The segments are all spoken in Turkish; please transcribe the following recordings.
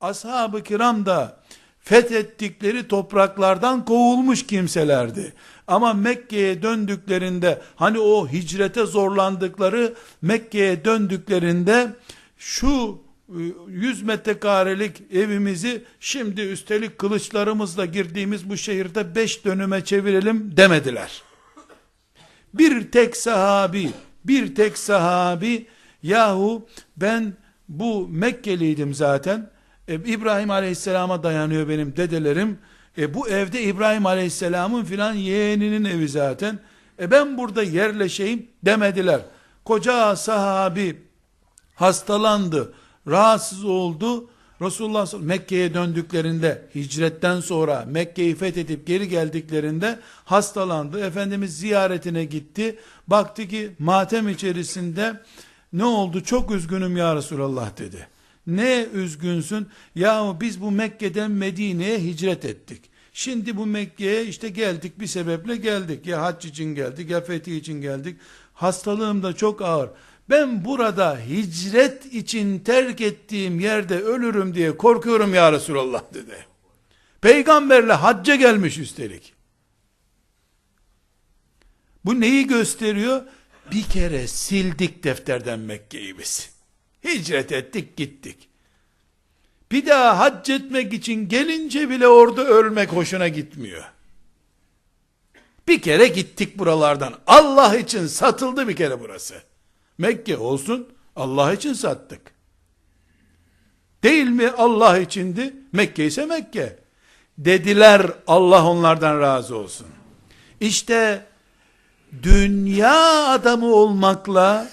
ashab-ı kiram da fethettikleri topraklardan kovulmuş kimselerdi. Ama Mekke'ye döndüklerinde hani o hicrete zorlandıkları Mekke'ye döndüklerinde şu e, 100 metrekarelik evimizi şimdi üstelik kılıçlarımızla girdiğimiz bu şehirde 5 dönüme çevirelim demediler. Bir tek sahabi, bir tek sahabi yahu ben bu Mekkeliydim zaten. E, İbrahim Aleyhisselam'a dayanıyor benim dedelerim. E, bu evde İbrahim Aleyhisselam'ın filan yeğeninin evi zaten. E, ben burada yerleşeyim demediler. Koca sahabi hastalandı, rahatsız oldu. Resulullah Mekke'ye döndüklerinde hicretten sonra Mekke'yi fethedip geri geldiklerinde hastalandı. Efendimiz ziyaretine gitti. Baktı ki matem içerisinde ne oldu? Çok üzgünüm ya Resulallah dedi. Ne üzgünsün? Yahu biz bu Mekke'den Medine'ye hicret ettik. Şimdi bu Mekke'ye işte geldik bir sebeple geldik. Ya hac için geldik ya fetih için geldik. Hastalığım da çok ağır. Ben burada hicret için terk ettiğim yerde ölürüm diye korkuyorum ya Resulallah dedi. Peygamberle hacca gelmiş üstelik. Bu neyi gösteriyor? Bir kere sildik defterden Mekke'yi biz. Hicret ettik gittik. Bir daha hac etmek için gelince bile orada ölmek hoşuna gitmiyor. Bir kere gittik buralardan. Allah için satıldı bir kere burası. Mekke olsun Allah için sattık. Değil mi Allah içindi? Mekke ise Mekke. Dediler Allah onlardan razı olsun. İşte dünya adamı olmakla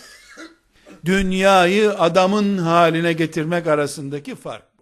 dünyayı adamın haline getirmek arasındaki fark.